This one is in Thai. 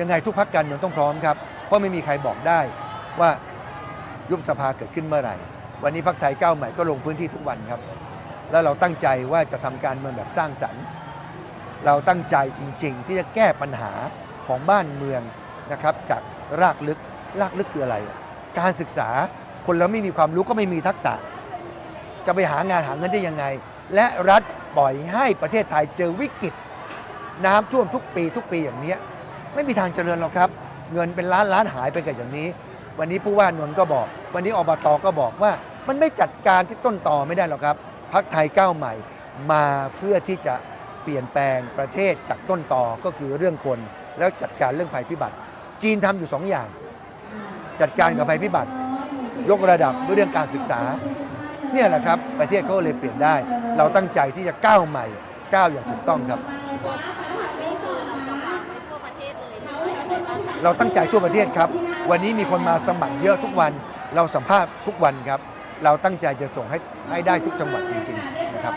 ยังไงทุกพักการเมืองต้องพร้อมครับ เพราะไม่มีใครบอกได้ว่ายุบสภาเกิดขึ้นเมื่อไหร่ วันนี้พักไทยก้าวใหม่ก็ลงพื้นที่ทุกวันครับ แล้วเราตั้งใจว่าจะทำการเมืองแบบสร้างสรรค์ เราตั้งใจจริง ๆ ที่จะแก้ปัญหาของบ้านเมืองนะครับจากรากลึก รากลึกคืออะไร การศึกษาคนเราไม่มีความรู้ก็ไม่มีทักษะ จะไปหางานหาเงินได้ยังไง และรัฐปล่อยให้ประเทศไทยเจอวิกฤต น้ำท่วมทุกปีทุกปีอย่างนี้ไม่มีทางเจริญหรอกครับ เงินเป็นล้านล้านหายไปกับอย่างนี้ วันนี้ผู้ว่านนท์ก็บอก วันนี้อบตก็บอกว่า มันไม่จัดการที่ต้นต่อไม่ได้หรอกครับพักไทยก้าวใหม่มาเพื่อที่จะเปลี่ยนแปลงประเทศจากต้นต่อก็คือเรื่องคน แล้วจัดการเรื่องภัยพิบัติ จีนทำอยู่สองอย่าง จัดการกับภัยพิบัติ ยกระดับด้วยเรื่องการศึกษา เนี่ยแหละครับ ประเทศเขาเลยเปลี่ยนได้ เราตั้งใจที่จะก้าวใหม่ก้าวอย่างถูกต้องครับ เราตั้งใจทั่วประเทศครับ วันนี้มีคนมาสมัครเยอะทุกวัน เราสัมภาษณ์ทุกวันครับ เราตั้งใจจะส่งให้ให้ได้ทุกจังหวัดจริงๆนะครับ